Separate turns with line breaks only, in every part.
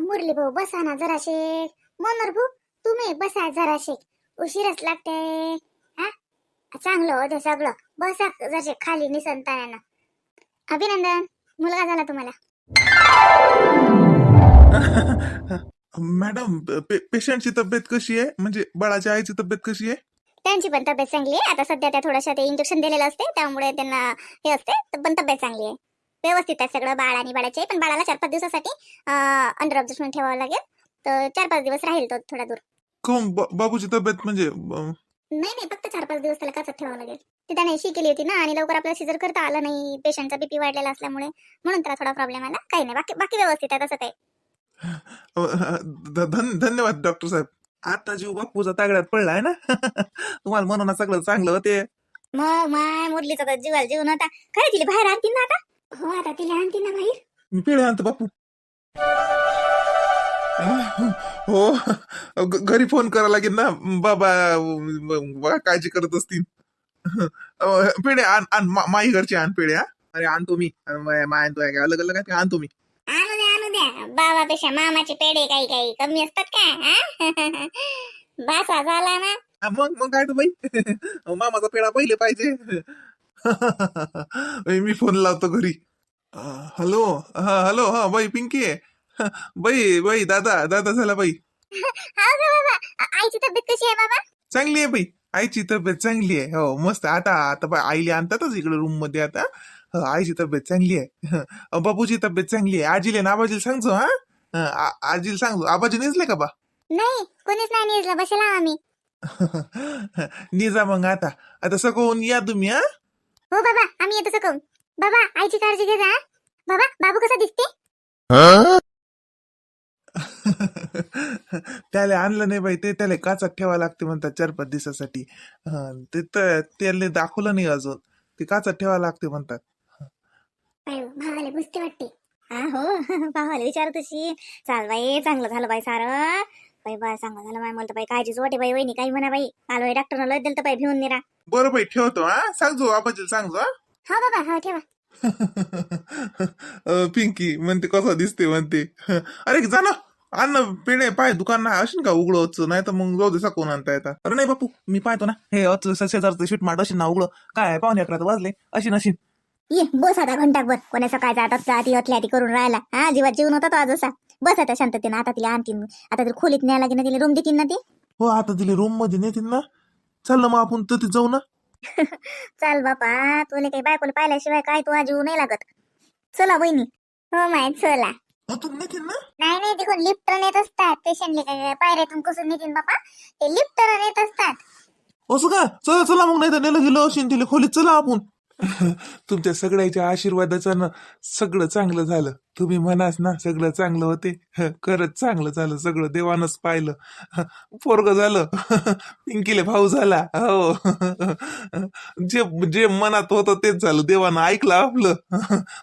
मुरली भाऊ बसा ना जराशे. मनोर भाऊ तुम्ही बसा जराशे. उशीरच लागते. हा? चांगलं होतं सगळं. बसा जसे खाली निसंताना अभिनंदन. मुलगा झाला तुम्हाला.
मॅडम पे- पेशंटची तब्येत कशी आहे? म्हणजे बाळाच्या आईची तब्येत कशी आहे?
त्यांची पण तब्येत चांगली आहे. आता सध्या त्या थोड्याशा ते इंजेक्शन दिलेलं असते त्यामुळे त्यांना हे असते पण तब्येत चांगली आहे. व्यवस्थित आहे सगळं बाळ आणि बाळाचे. पण बाळाला चार पाच दिवसासाठी अंडर ऑब्झर्वेशन ठेवावं लागेल. तर चार पाच दिवस राहील तो थोडा दूर.
बाबूची तब्येत म्हणजे
नाही नाही फक्त चार पाच दिवस त्याला काचत ठेवावं लागेल. ती त्याने शी केली होती ना आणि लवकर आपल्याला सिजर करता आलं नाही. पेशंटचा बीपी वाढलेला असल्यामुळे म्हणून त्याला थोडा प्रॉब्लेम आला. काही नाही बाकी बाकी व्यवस्थित आहे तसं काही
धन्यवाद डॉक्टर साहेब. आता जीव बापूचा तागड्यात पडलाय ना? तुम्हाला म्हणून सगळं चांगलं होते.
मग माय मुरलीचा जीवाला जीव नव्हता. खरं तिला बाहेर आणतील ना आता? हो आता तिला ना बाहेर?
मी पेढे आणतो बापू. हो ग- घरी फोन करावा लागेल ना. बाबा बघा काळजी करत असतील. अं, पेढे आण आण मा- माई घरचे आण पेढे हा. अरे आणतो मी. मा- माय आणतो काय अलग अलग आहे ते आणतो मी.
आणू द्या आणू द्या. बाबापेक्षा मामाचे पेढे काही काही कमी असतात का हा? बासा झाला ना.
हा, मग मग काय तर बाई. मामाचा पेढा पहिले पाहिजे. मी फोन लावतो घरी. हॅलो हा हॅलो हा बाई पिंकी आहे. बाई बाई दादा दादा झाला बाई.
हा ग बाबा आ- आईची तब्येत कशी आहे बाबा
चांगली आहे बाई. आईची तब्येत चांगली आहे. हो मस्त. आता आता बाई आईला आणतातच इकडे रूममध्ये आता. हो, आईची तब्येत चांगली आहे. अं, बाबूची तब्येत चांगली आहे. आजीले ना आबाजीला सांगतो हा. अं, आ- आजीला सांगतो. आबाजी नेसले का बा?
नाही कोणीच नाही निजलं. बसेला आम्ही.
निजा मग आता. आता सकाळून या तुम्ही हा.
हो बाबा आम्ही येतो सकून बाबा आईची काळजी घे जा? बाबा बाबू कसा दिसते?
त्याला आणलं नाही बाई ते त्याला काचात ठेवा लागते म्हणतात चार पाच दिवसासाठी. हं, ते तर त्याला दाखवलं नाही अजून. ते काचात ठेवा लागते म्हणतात.
भावाला वाटते. हा हो भावाला विचार तशी चाल बाई चांगलं झालं बाई सारं. बाई बाय चांगलं झालं बाई मला तर बाई काळजीच वाटे बाई वहिनी काही म्हणा बाई. आलो बाई डॉक्टरनं लय दिलं तर बाई भिवून निरा.
बरं बाई ठेवतो हा? सांगतो आबाजीला सांगतो हा?
हा बाबा हा ठेवा.
अं, पिंकी म्हणते कसं दिसते म्हणते. अरे जा ना आण ना पेढे पाय दुकान ना असेल का उघडच नाही तर मग जाऊ दे सकाळून आणता येतात अरे नाही बापू मी पाहतो ना हे अच शेजारचं शीट मार्ट असेल ना उघड. काय पाहुणे अकरा वाजले. अशी नशीन
ये बस आता घंटाभर. कोणा सकाळ जात असता ती हतल्या ती करून राहिला. हा जीवात जीवन होता तो आज असा बस आता शांततेनं आता तिला आणतीन आता तिला खोलीत न्यायला लागेल ना तिला रूम देतील ना ती?
हो आता तिला रूममध्ये नेतील ना. चाललं मग आपण तिथे जाऊ ना.
चाल बापा तुला काही बायकोला पाहिल्याशिवाय काय तू जीव नाही लागत. चला बहिणी. हो माहीत चला.
तू नेतील ना?
नाही नाही तिकडून लिफ्ट नेत असतात. पेशंटले काय पायऱ्यातून कुसून नेतील बापा. ते लिफ्ट नेत असतात.
असं का? चला चला मग नाही तर नेलं गेलो असेल तिला खोलीत. चला आपण. तुमच्या सगळ्याच्या आशीर्वादाचं ना सगळं चांगलं झालं. तुम्ही म्हणास ना सगळं चांगलं होते. खरंच चांगलं झालं सगळं देवानच पाहिलं. पोरग झालं. पिंकीले भाऊ झाला. हो. जे जे मनात होतं तेच झालं. देवानं ऐकलं आपलं.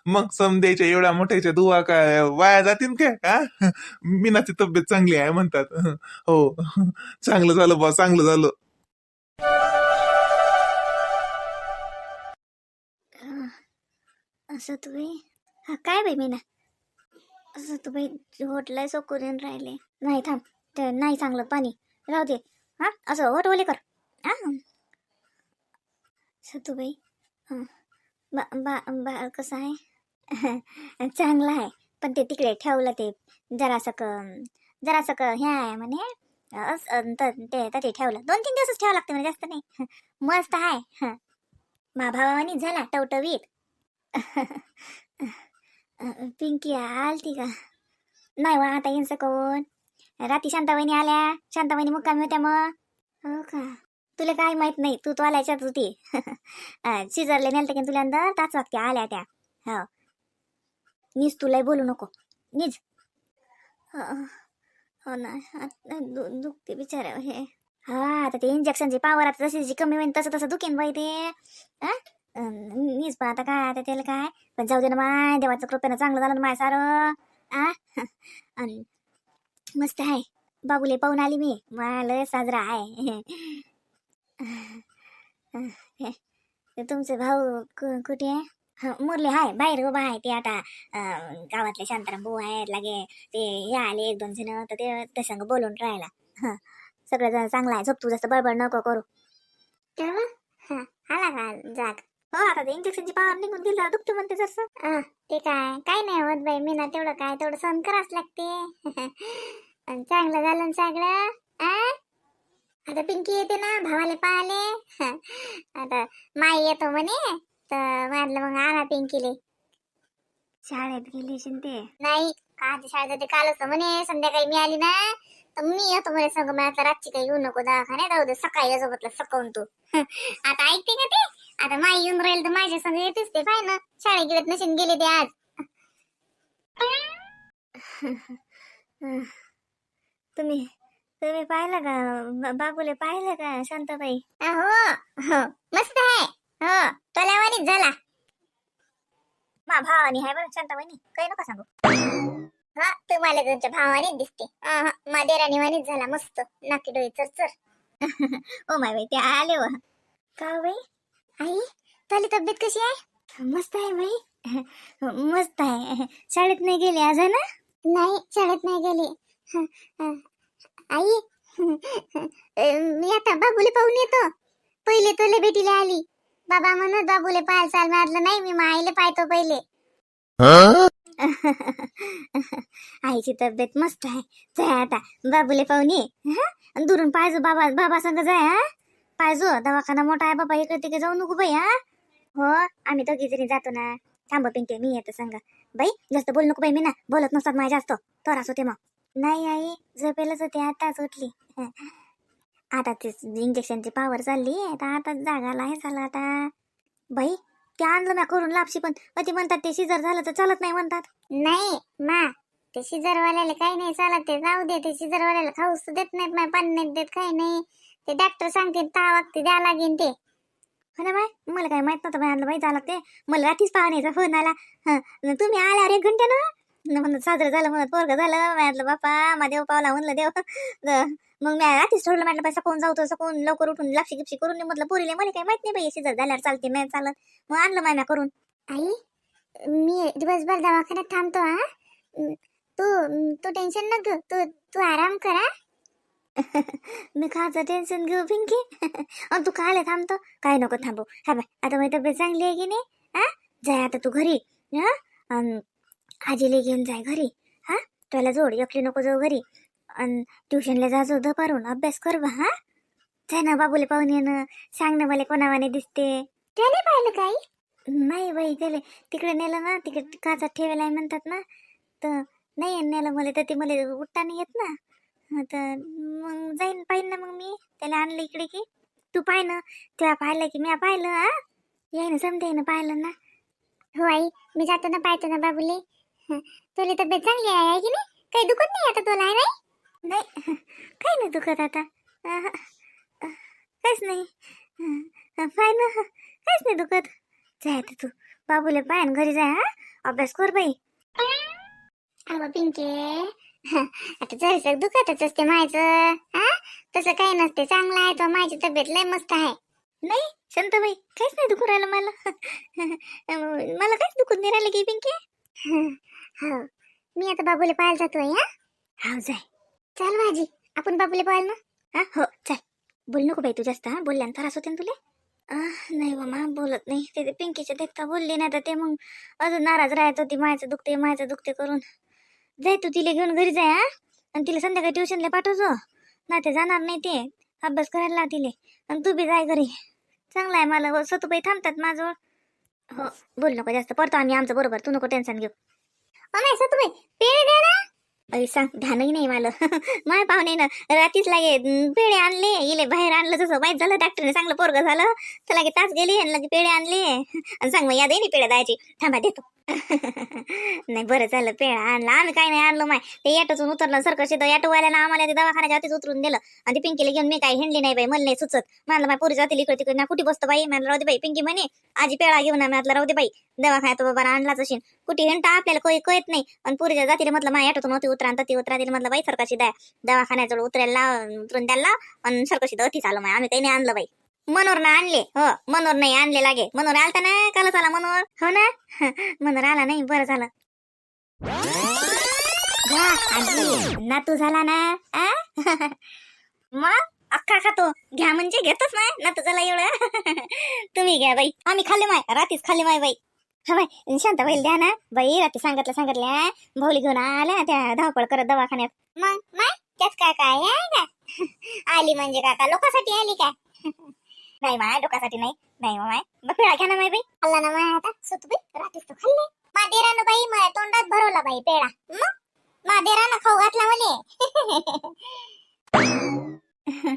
मग समजायच्या एवढ्या मोठ्याच्या दुवा काय वाया जातील काय? मीनाची तब्येत चांगली आहे म्हणतात. हो. चांगलं झालं बा चांगलं झालं.
असं तुम्ही हा काय बाई मीना? असं तुम्ही होटला सो करून राहिले. नाही थांब. ते नाही चांगलं पाणी. राहू दे. हा असं ओट ओले कर. हां. सतूबाई हां. बा बा बा कसं आहे? चांगलं आहे. पण ते तिकडे ठेवलं ते जरासं क जरासं क हे आहे म्हणे ते तर ते ठेवलं. दोन तीन दिवसच ठेवावं लागते म्हणजे जास्त नाही. मस्त आहे. हां मा भावानी झाला टवटवीत. पिंकी आलती का नाही वा आता येईन कोण? राती शांताबाईनी आल्या. शांताबाईनी मुक्कामी होत्या मग. हो का? तुला काय माहीत नाही तू तो आल्याच्यात होती. शिजरले नेलते की तुला अंदर ताच वागते आल्या त्या. हो. नीच तुलाही बोलू नको. नीज. हो हो ना आता दु दुखते बिचारा हे. हा आता ते इंजेक्शनची पावर आता जशी जी कमी होईल तसं तसं दुखेन बाई ते. मीच नीच पण आता काय आता त्याला काय? पण जाऊ दे ना माय देवाचं कृपेनं चांगलं झालं ना माय सारं. आ? आणि मस्त आहे. बाबूले पाहून आली मी. मला लय साजरा आहे. हे, तुमचे भाऊ कु- कुठे? आहे मुरले मुरली हाय बाहेर उभा आहे ते आता. गावातले शांताराम भाऊ आहेत लागे. ते हे आले एक दोन जण तर ते तसंग बोलून राहिला. सगळेजण चांगला चांगलं आहे. झोप तू जास्त बडबड नको करू. आला का जाग? हो आता ते इंजेक्शनची पावर निघून गेलं दुखतं म्हणते जसं ते काय काय नाही होत बाई मी ना तेवढं काय तेवढं सहन करावंच लागते. अन चांगलं झालं सगळं. आ? आता पिंकी येते ना भावाले पाहाले आता माई येतो म्हणे तर म्हटलं मग आणा पिंकीले. शाळेत गेली शिंदे नाही काची शाळेत जाते कालच म्हणे संध्याकाळी मी आली ना तर मी येतो म्हणे संग मी आता रातची काही येऊ नको दवाखान्यात जाऊ दे सकाळी म्हटलं सकाळून तू. आता ऐकते का ते? आता माई येऊन राहील तर माझ्या संग येतेच ते पाय ना. शाळेत गेलेत नशीन गेले ते आज. तुम्ही तुम्ही पाहिलं का? ब- बाबूले पाहिलं का शांताबाई? हो. हो. मस्त आहे. हो. तोल्यावानीच झाला. मा भावानी आहे बरं शांताबाईनी. काही नका सांगू. हा तुम्हाला तुमच्या भावाने दिसते. अहं, मा देराणी वाणीच झाला. मस्त. नाकी डोळे चर चर ओ माय बाई ते आले व. का हो बाई? आई तुझी तब्येत कशी आहे? मस्त आहे बाई. मस्त आहे. शाळेत नाही गेली आज ना? नाही शाळेत नाही गेली. आई मी आता बाबूले पाहून येतो. पहिले तुला भेटीला आली. बाबा म्हणत बाबूले पाहायला चाल म्हटलं नाही मी माईले पाहतो पहिले. आईची तब्येत मस्त आहे. जाय आता बाबूले पाहून ये. हं? दुरून पाहिजो बाबा बाबा संग जाय हा? पाहिजो दवाखाना मोठा आहे बाबा इकडे तिकडे जाऊ नको बाई हा? हो आम्ही दोघी जणी जातो ना. थांब पिंके मी येतो सांगा. बाई जास्त बोल नको बाई मी ना बोलत नसतात माझ्या जास्त. त्रास होते मग. नाही आई झोपेलच होते आताच उठली. आता तेच इंजेक्शनची पावर चालली आता आता जागाला आहे झाला आता. बाई ते आणलं ना करून लापशी पण. ते म्हणतात ते शिजर झालं तर चालत नाही म्हणतात. नाही मा ते शिजरवाल्याला काही नाही चालत ते जाऊ दे ते शिजरवाल्याला खाऊस देत नाहीत पाणी नाहीत देत काही नाही. ते डॉक्टर सांगतील ता वागते द्या लागेल ते. हो ना बाय मला काय माहीत नव्हतं बाई आणलं बाई झालं ते. मला रात्रीच पाहण्याचा फोन आला. हं, न तुम्ही आल्यावर एक घंटे ना न म्हणत साजरं झालं म्हणत पोरग झालं. म्हटलं बापा मा देव पावला म्हणलं देव. मग मी रात्रीच ठरवलं म्हटलं बाई कोण जाऊ तसं कोण लवकर उठून लापशी गिपशी करून म्हटलं पोरीले मला काही माहीत नाही बाई शिजर झाल्यावर चालते नाही चालत. मग आणलं माम्या करून. आई मी दिवसभर दवाखान्यात थांबतो हा. तू तू टेन्शन न घेऊ तू तू आराम करा. मी खायचं टेन्शन घेऊ पिंकी अन तू खायला थांबतो काय नको थांबू हा बाय आता माझी तब्येत चांगली आहे की नाही हा जाय आता तू घरी हा आजीला घेऊन जाय घरी हा त्याला जोड एकली नको जाऊ घरी अन ट्युशनला जा जो दुपारून अभ्यास कर बा हा जाय ना बाबूले पाहून येणं सांग ना मला कोणावाने दिसते त्याने पाहिलं काही नाही बाई त्याला तिकडे नेलं ना तिकडे काचा ठेवायला म्हणतात ना तर नाही नेलं मला तर ते मला उठता नाही येत ना तर मग जाईन पाहिन ना मग मी. त्याला आणलं इकडे की. तू पाय ना तेव्हा पाहिलं की मी पाहिलं हा. याय ना समजे ना पाहिलं ना. हो आई मी जातो ना पाहतो ना बाबूले. तुला तब्येत चांगली आहे की नाही? काही दुखत नाही आता तुला आहे नाही? नाही काही नाही दुखत आता. काहीच नाही. अहं, पाय ना काहीच नाही दुखत. जाय आता तू. बाबूले पाय घरी जाय हा. अभ्यास कर बाई. अगं पिंके. आता जरसं दुखतच असते मायचं हा? तसं काही नसते. चांगलं आहे तो. माझी तब्येत लय मस्त आहे. नाही शांताबाई काहीच नाही दुखू राहिलं मला. मला काहीच दुखत नाही राहिलं की पिंके. हो. मी आता बाबूला पाहायला जातोय हा? हा जाय. चल माझी आपण बाबूला पाहायला ना हा हो चल. बोल नको बाई तू जास्त हा? बोलल्यानं त्रास होते ना तुला? नाही मामा बोलत नाही. ते ते पिंकीच्या देखता बोलली नाही तर ते मग अजून नाराज राहत होती. मायचं दुखते मायचं दुखते करून. जाय तू तिला घेऊन घरी जाय हा. आणि तिला संध्याकाळी ट्युशनला पाठवतो ना ते जाणार नाही ते. अभ्यास करायला लाव तिले आणि तू बी जाय घरी. चांगलं आहे मला. हो, सतुबाई थांबतात माझं हो बोल नको जास्त. पडतो आम्ही आमचं बरोबर. तू नको टेन्शन घेऊ. नाही सतुबाई. पेन द्या ना? अरे सांग ध्यानही नाही मला. माय पाहुणे ना रात्रीच लागे पेढे आणले इले बाहेर आणलं जसं वाईट झालं डॉक्टरने चांगलं पोरग झालं. तर लागे तास गेली आणि लगे पेढे आणले. आणि सांग मग याद आहे पेढ्या द्यायची थांबा देतो. नाही बरं झालं पेढा आणला. आम्ही काय नाही आणलं माय. ते याटोतून उतरलं सरकं शिदं याटोवाल्यानं आम्हाला ते दवाखान्याच्या आधीच उतरून दिलं. आणि ती पिंकीला घेऊन मी काय हिंडली नाही बाई मला नाही सुचत. म्हणलं माय पोरी जातील इकडे तिकडे ना कुठे बसतो बाई? म्हणलं राहू दे बाई पिंकी म्हणे आजी पेळा घेऊन मी म्हटलं राहू दे बाई दवाखान्यात बाबा आणलाच असेल. कुठे हिंडता आपल्याला कोई कळत नाही. आणि पुरीच्या जातीला म्हटलं माय याटोतून होती उतरान ती उतरा दिली. म्हटलं बाई सरकाशी द्या दवाखान्याजवळ उतरायला उतरून द्यायला लाव आणि सरकशी अति चालू माय. आम्ही काही नाही आणलं बाई. मनोर ना आणले हो मनोर नाही आणले लागे. मनोर आलता ना कालच आला मनोर हो ना? मनोर आला नाही बरं झालं. आजी नातू झाला ना मग? अख्खा खातो घ्या म्हणजे घेतच नाही नातू झाला एवढं. तुम्ही घ्या बाई. आम्ही खाल्ले माय रात्रीच खाल्ले माय बाई. हा बाई शांत बैल द्या ना. बाई रात्री सांगितलं सांगितल्या भाऊली घेऊन आल्या त्या धावपळ करत दवाखान्यात. मग मग? त्यात काय काय का? आली म्हणजे काका लोकांसाठी आली काय नाही माय लोकांसाठी नाही. नाही माय मग पेढा घ्या ना माय बाई. खाल्ला ना माय आता सुत बाई रात्रीच तो खाल्ले. मादेरानं बाई माय तोंडात भरवला बाई पेळा. मग? मादेरानं खाऊ घातला मले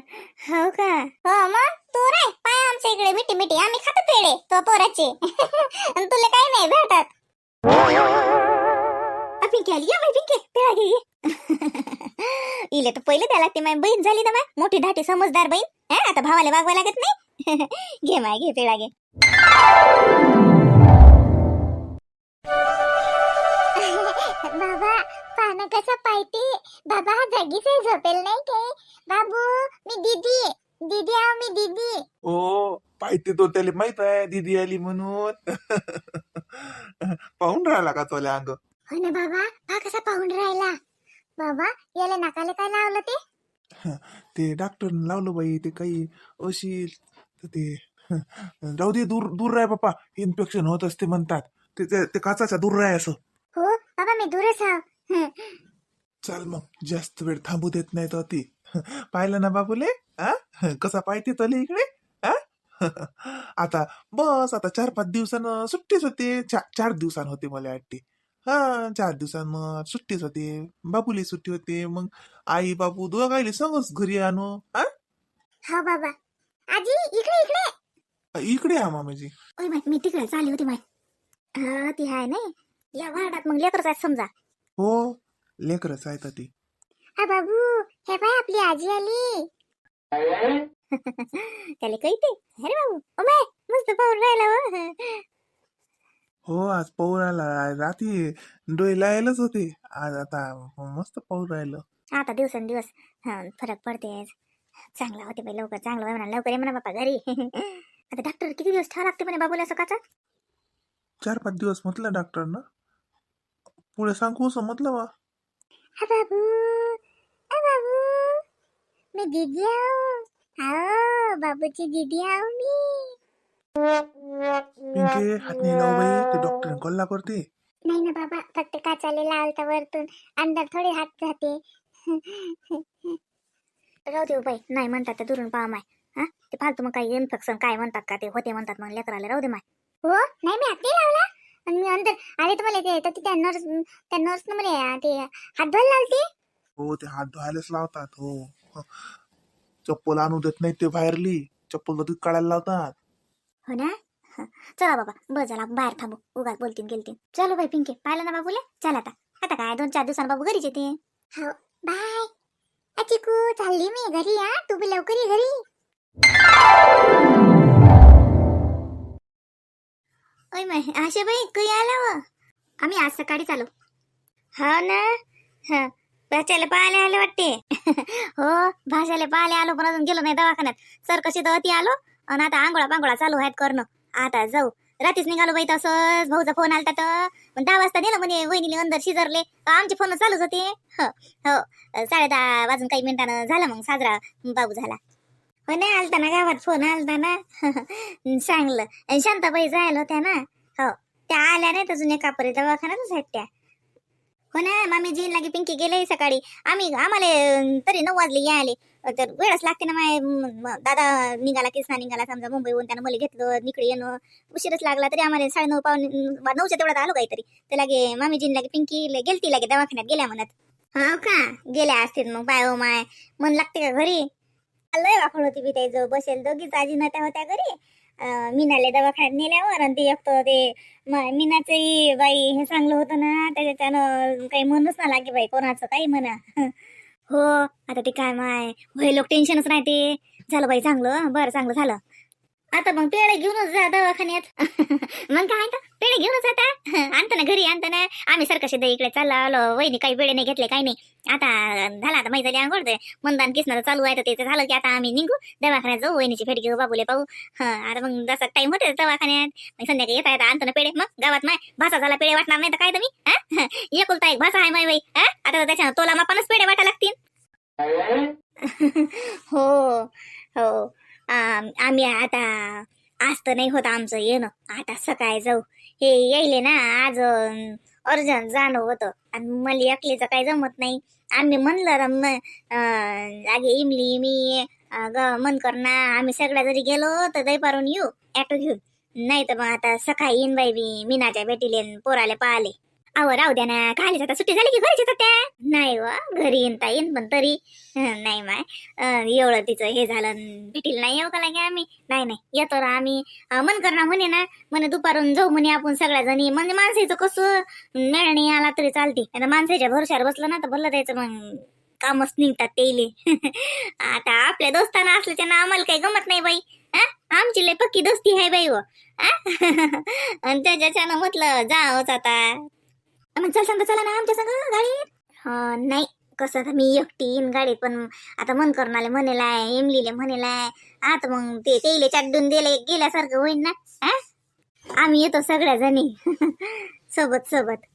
हो का? हो मग? तू रे पाय आमच्या इकडे मिठी मिठी. आम्ही खातो पेढे तो पोराचे. तुला आली या बाई पिंकी पेढा घे. इले तर पहिले द्या लागते माय बहीण झाली ना माय. मोठी धाटी समजदार बहीण. हा आता भावाला वागवा लागत नाही. घे माय घे पेढा घे. बाबा पानं कसं पाहिजे बाबा हा जागीच आहे, झोपेल नाही काय बाबू मी दीदी. दीदी आहो मी दीदी.
ओ पाहिजे तो त्याला माहीत आहे दीदी आली म्हणून. पाहून राहिला का तोल्या अंग?
हो ना बाबा हा कसा पाहून राहिला बाबा याला नाकाला काय लावलं ते?
ते डॉक्टर लावलं बाई ते काही अशील तर ते जाऊ दे दूर दूर राह बापा इन्फेक्शन होत असते म्हणतात. ते ते ते काचाच्या दूर राह असं.
हो बाबा मी दूरच आहो. हं.
चाल मग जास्त वेळ थांबू देत नाही तर ती. पाहिलं ना बाबूले? आ? कसा पाहिजे तले इकडे? आ? आता बस आता चार पाच दिवसानं सुट्टीच होते. चार चार दिवसानं होते मला वाटते. हा चार दिवसानं सुट्टीच होते. बाबूली सुट्टी होते. मग आई बाबू दोघायले संगच घरी आणू आ
हो बाबा. आजी इकडे इकडे.
इकडे या मामाजी.
ओय मी तिकडे चालली होती माय हा ती आहे नाही. या वार्डात मग लेकरच आहेत समजा.
हो लेकरच आहेत ती.
हा बाबू हे पाय आपली आजी आली. त्याला कळते अरे बाबू मस्त पाहून राहिला हो.
हो आज पाहून आला रात्री डोळे लायलाच होते. आज आता मस्त पाहून राहिलं.
आता दिवसेंदिवस हा, फरक पडते चांगला होते बाई लवकर. चांगलं होय म्हणा लवकर ये म्हणा बापा घरी. आता डॉक्टर किती दिवस ठेवा लागते म्हणे बाबूला सकाळचा?
चार पाच दिवस म्हटलं डॉक्टरनं पुढे सांगू असं म्हटलं बा.
हा बाबू हा बाबू. मी दीदी आहो. हो बाबूची दीदी आहो मी.
पिंके हात नाही लाव बाई ते डॉक्टर कल्ला करते
नाही ना बाबा फक्त काचाले लावता वरतून अंदर थोडे हात जाते. राहू देऊ बाई नाही म्हणतात ते दुरून पहा माय. हा? ते फालतू मग काही इन्फेक्शन काय म्हणतात का ते होते म्हणतात मग लेकराला. राहू दे माय. हो? नाही मी हात नाही लावला. आणि मी अंदर आले तर मला ते तर त्या नर्स त्या नर्सनं मला ते हात धुवायला लावते.
हो ते हात धुवायलाच लावतात हो. हो. चप्पल आणू देत नाही ते बाहेरली. चप्पल तर काढायला लावतात.
हो ना? हं. चला बाबा बस झाला. बाहेर थांबू. उगाच बोलतीन गेलतीन. चलो बाई पिंके. पाहिलं ना बाबूले? चल आता. आता काय? दोन चार दिवसांना बाबू घरीच येते. हो. बाय. चिकू चालली मी घरी या तू बी लवकर ये घरी. ओय माय आशा बाई कधी आला व आम्ही आज सकाळी चालू हो ना? हं. भाच्याला पाहायला आले वाटते. हो भाषाला पाहायला आलो पण अजून गेलो नाही दवाखान्यात. सर कशी दवती आलो. आणि आता आंघोळा पांघोळा चालू आहेत करणं. आता जाऊ. रात्रीच निघालो बाई तसंच. भाऊचा फोन आलता तर. पण दहा वाजता नेलं म्हणे वहिनीले अंदर शिजरले. आमचे फोन चालूच होते. हो हो. साडे दहा वाजून काही मिनिटानं झाला मग साजरा बाबू झाला. हो नाही आलता ना गावात. फोन आलता ना. सांगलं. आणि शांताबाई जायला होत्या ना. हो. त्या आल्या नाहीत अजून एका परी दवाखान्यातच आहेत त्या. हो ना मामी जी लागे पिंकी गेले सकाळी. आम्ही आम्हाला तरी नऊ वाजले यायले. तर वेळच लागते ना माय. दादा निघाला किसना निघाला समजा मुंबईहून त्यानं मला घेतलं निकडे येणं. उशीरच लागला तरी आम्हाला साडे नऊ पावणे नऊच्या तेवढ्यात आलो काहीतरी. तर लागे मामी जीन लागे पिंकी गेलती लागे दवाखान्यात गेल्या म्हणत. हो का? गेल्या असतील मग बाय ओ माय. मन लागते का घरी? लय वाकड होती बी जो बसेल दोघीच आजी नत्या होत्या घरी. अं, मीनाले दवाखान्यात नेल्यावर आणि ते एक तर ते मीनाचंही बाई हे चांगलं होतं ना त्याच्यानं काही म्हणूच ना लागे बाई कोणाचं काही म्हणा. हो आता ते काय माय वय लोक टेन्शनच नाही ते. झालं बाई चांगलं बरं चांगलं झालं. आता मग पेढे घेऊनच जा दवाखान्यात. मग काय तर पेढे घेऊनच आता आणतो ना घरी आणतो ना. आम्ही सरकशी इकडे चाललो आलो. वहिनी काही पेढे नाही घेतले काही नाही. आता झाला आता माहिती झाली आंघोळ ते मंदान किसणार चालू आहे. तर ते झालं की आता आम्ही निघू दवाखान्यात जाऊ. वहिनीची भेट घेऊ बाबूले पाहू. हा आता मग जसा टाइम होते दवाखान्यात. मग संध्याकाळी येता येता आणतो ना पेढे. मग गावात माय भासा झाला पेढे वाटणार नाही तर काय तुम्ही? हा? एकुलता एक भासा आहे माय बाई? आता तर त्याच्या तोला मापानच पेढे वाटा लागतील. हो हो. आम्ही आता आज तर नाही होत आमचं येणं. आता सकाळी जाऊ. हे यायले ना आज अर्जंट जाणं होतं. आणि मला एकलीचं काही जमत नाही. आम्ही म्हणलं र म आगे इमली मी ग मन करना आम्ही सगळ्या जरी गेलो तर दैपारून येऊ ॲटो घेऊन. नाही तर मग आता सकाळी येईन बाई मी मीनाच्या भेटीले पोराले पाहिले. अहो राहू द्या ना. खाली आता सुट्टी झाली की घरीच येतात त्या. नाही वा घरी येईन येईन पण तरी. नाही माय. एवढं तिचं हे झालं भेटील नाही येऊ का लागे आम्ही? नाही नाही. येतो ना आम्ही. मन करणार म्हणे ना. म्हणे दुपारून जाऊ म्हणे आपण सगळ्या जणी म्हणजे माणसाचं कसं? मेळ नाही आला तरी चालते. आता माणसाच्या भरोश्यावर बसलं ना तर भरलं त्याचं मग कामच निघतात तेले आता आपल्या दोस्ताना असले त्यांना आम्हाला काही गमत नाही बाई. आमची लय पक्की दोस्ती आहे बाई व. हा? आणि त्याच्याच्यानं म्हटलं जाओच आता. मग चल सांग चला ना आमच्या संग गाडीत. नाही कसं आता मी एकटी येईन गाडीत पण आता मन करणाले म्हणेलाय इमलीले म्हणेलाय आता मग ते तेले चाटून दिले गेल्यासारखं होईन ना हा? आम्ही येतो सगळ्या जणी सोबत सोबत.